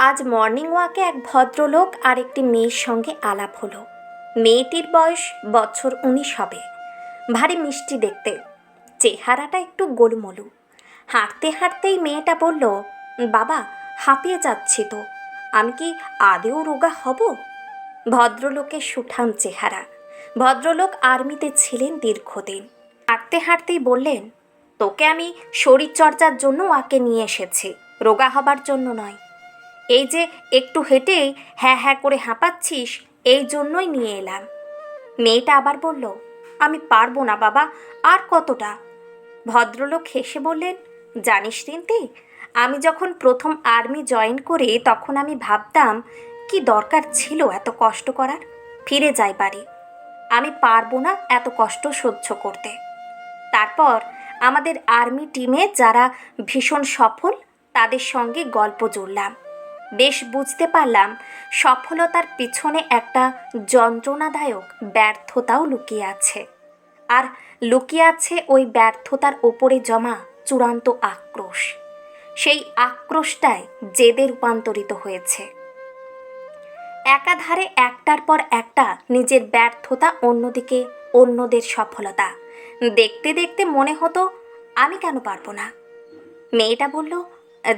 আজ মর্নিং ওয়াকে এক ভদ্রলোক আর একটি মেয়ের সঙ্গে আলাপ হলো। মেয়েটির বয়স বছর উনিশ হবে। ভারী মিষ্টি দেখতে। চেহারাটা একটু গোলমলু। হাঁটতে হাঁটতেই মেয়েটা বলল, বাবা, হাঁপিয়ে যাচ্ছি তো। আমি কি আদেও রোগা হব? ভদ্রলোকের সুঠাম চেহারা। ভদ্রলোক আর্মিতে ছিলেন দীর্ঘদিন। হাঁটতে হাঁটতেই বললেন, তোকে আমি শরীরচর্চার জন্য ওয়াকে নিয়ে এসেছি। রোগা হবার জন্য নয়। এই যে একটু হেঁটেই হ্যাঁ হ্যাঁ করে হাঁপাচ্ছিস, এই জন্যই নিয়ে এলাম। মেয়েটা আবার বলল, আমি পারব না বাবা, আর কতটা? ভদ্রলোক হেসে বললেন, জানিস রিন্তি, আমি যখন প্রথম আর্মি জয়েন করে তখন আমি ভাবতাম, কি দরকার ছিল এত কষ্ট করার? ফিরে যাই বাড়ি। আমি পারব না এত কষ্ট সহ্য করতে। তারপর আমাদের আর্মি টিমে যারা ভীষণ সফল, তাদের সঙ্গে গল্প জুড়লাম। বেশ বুঝতে পারলাম, সফলতার পিছনে একটা যন্ত্রণাদায়ক ব্যর্থতাও লুকিয়ে আছে। আর লুকিয়ে আছে ওই ব্যর্থতার ওপরে জমা চূড়ান্ত আক্রোশ। সেই আক্রোশটাই জেদে রূপান্তরিত হয়েছে। একাধারে একটার পর একটা নিজের ব্যর্থতা, অন্যদিকে অন্যদের সফলতা। দেখতে দেখতে মনে হতো, আমি কেন পারব না? মেয়েটা বলল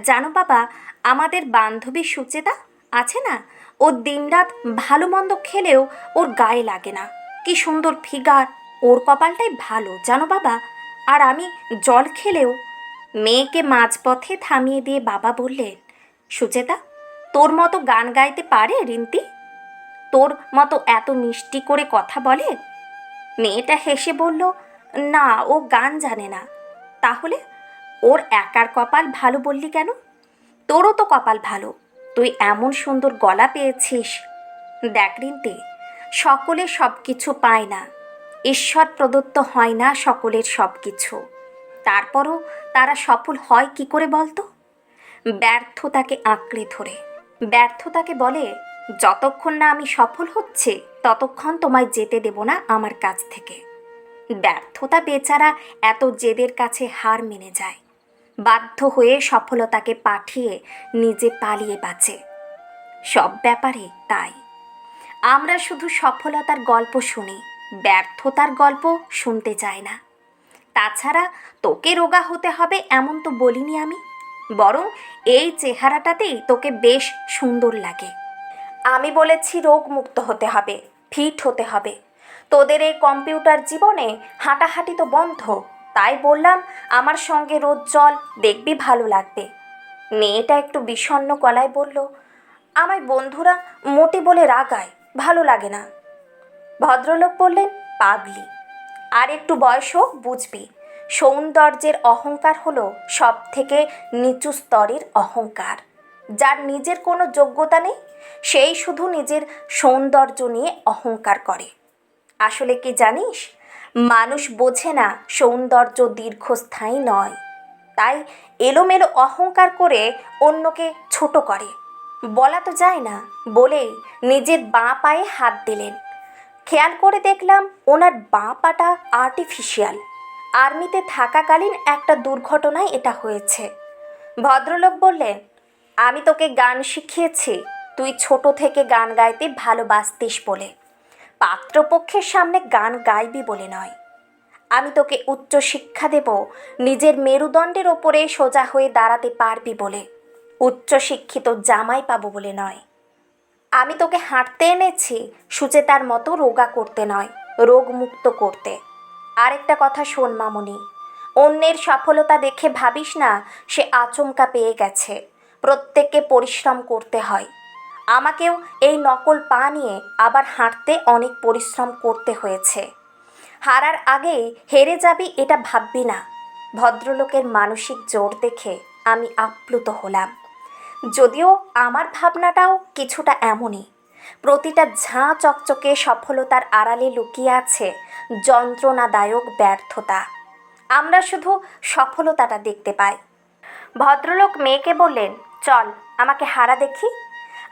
জানো বাবা, আমাদের বান্ধবী সুচেতা আছে না? ও দিনরাত ভালো মন্দ খেলেও ওর গায়ে লাগে না। কি সুন্দর ফিগার, ওর কপালটাই ভালো, জানো বাবা? আর আমি জল খেলেও মেয়েকে মাঝপথে থামিয়ে দিয়ে বাবা বললেন, সুচেতা, তোর মতো গান গাইতে পারে রিন্তি? তোর মতো এত মিষ্টি করে কথা বলে? মেয়েটা হেসে বলল, না, ও গান জানে না। তাহলে ওর একার কপাল ভালো বললি কেন? তোরও তো কপাল ভালো। তুই এমন সুন্দর গলা পেয়েছিস। দেখ রিন্তি, সকলে সব কিছু পায় না। ঈশ্বর প্রদত্ত হয় না সকলের সব কিছু তারপরও তারা সফল হয় কি করে বলতো? ব্যর্থতাকে আঁকড়ে ধরে। ব্যর্থতাকে বলে, যতক্ষণ না আমি সফল হচ্ছে, ততক্ষণ তোমায় যেতে দেব না আমার কাছ থেকে। ব্যর্থতা বেচারা এত জেদের কাছে হার মেনে যায়। বাধ্য হয়ে সফলতাকে পাঠিয়ে নিজে পালিয়ে বাঁচে। সব ব্যাপারে তাই। আমরা শুধু সফলতার গল্প শুনি, ব্যর্থতার গল্প শুনতে চাই না। তাছাড়া তোকে রোগা হতে হবে এমন তো বলিনি আমি। বরং এই চেহারাটাতেই তোকে বেশ সুন্দর লাগে। আমি বলেছি রোগ মুক্ত হতে হবে, ফিট হতে হবে। তোদের এই কম্পিউটার জীবনে হাঁটাহাঁটি তো বন্ধ। তাই বললাম, আমার সঙ্গে রোদ জল দেখবি ভালো লাগবে। মেয়েটা একটু বিষণ্ণ গলায় বলল, আমায় বন্ধুরা মোটে বলে রাগায়, ভালো লাগে না। ভদ্রলোক বললেন, পাগলি। আর একটু বয়স হোক, বুঝবি। সৌন্দর্যের অহংকার হলো সব থেকে নিচু স্তরের অহংকার। যার নিজের কোনো যোগ্যতা নেই, সেই শুধু নিজের সৌন্দর্য নিয়ে অহংকার করে। আসলে কি জানিস মানুষ বোঝে না সৌন্দর্য দীর্ঘস্থায়ী নয়। তাই এলোমেলো অহংকার করে অন্যকে ছোট করে। বলা তো যায় না, বলেই নিজের বাঁ পায়ে হাত দিলেন। খেয়াল করে দেখলাম ওনার বাঁ পাটা আর্টিফিশিয়াল আর্মিতে থাকাকালীন একটা দুর্ঘটনায় এটা হয়েছে। ভদ্রলোক বললেন, আমি তোকে গান শিখিয়েছি, তুই ছোট থেকে গান গাইতে ভালোবাসতিস বলে। পাত্রপক্ষের সামনে গান গাইবি বলে নয়। আমি তোকে উচ্চ শিক্ষা দেব, নিজের মেরুদণ্ডের ওপরে সোজা হয়ে দাঁড়াতে পারবি বলে। উচ্চ শিক্ষিত জামাই পাবো বলে নয়। আমি তোকে হাঁটতে এনেছি, সুচেতার মতো রোগা করতে নয় রোগ মুক্ত করতে। আরেকটা কথা শোন মামনি, অন্যের সফলতা দেখে ভাবিস না, সে আচমকা পেয়ে গেছে। প্রত্যেককে পরিশ্রম করতে হয়। আমাকেও এই নকল পা নিয়ে আবার হাঁটতে অনেক পরিশ্রম করতে হয়েছে। হারার আগেই হেরে যাবি এটা ভাববি না। ভদ্রলোকের মানসিক জোর দেখে আমি আপ্লুত হলাম। যদিও আমার ভাবনাটাও কিছুটা এমনই। প্রতিটা ঝাঁ চকচকে সফলতার আড়ালে লুকিয়ে আছে যন্ত্রণাদায়ক ব্যর্থতা। আমরা শুধু সফলতাটা দেখতে পাই। ভদ্রলোক মেয়েকে বললেন, চল, আমাকে হারা দেখি।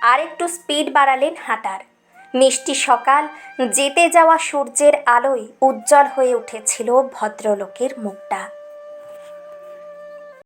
আর একটু স্পিড বাড়ালেন হাঁটার। মিষ্টি সকাল, যেতে যাওয়া সূর্যের আলোয় উজ্জ্বল হয়ে উঠেছিল ভদ্রলোকের মুখটা।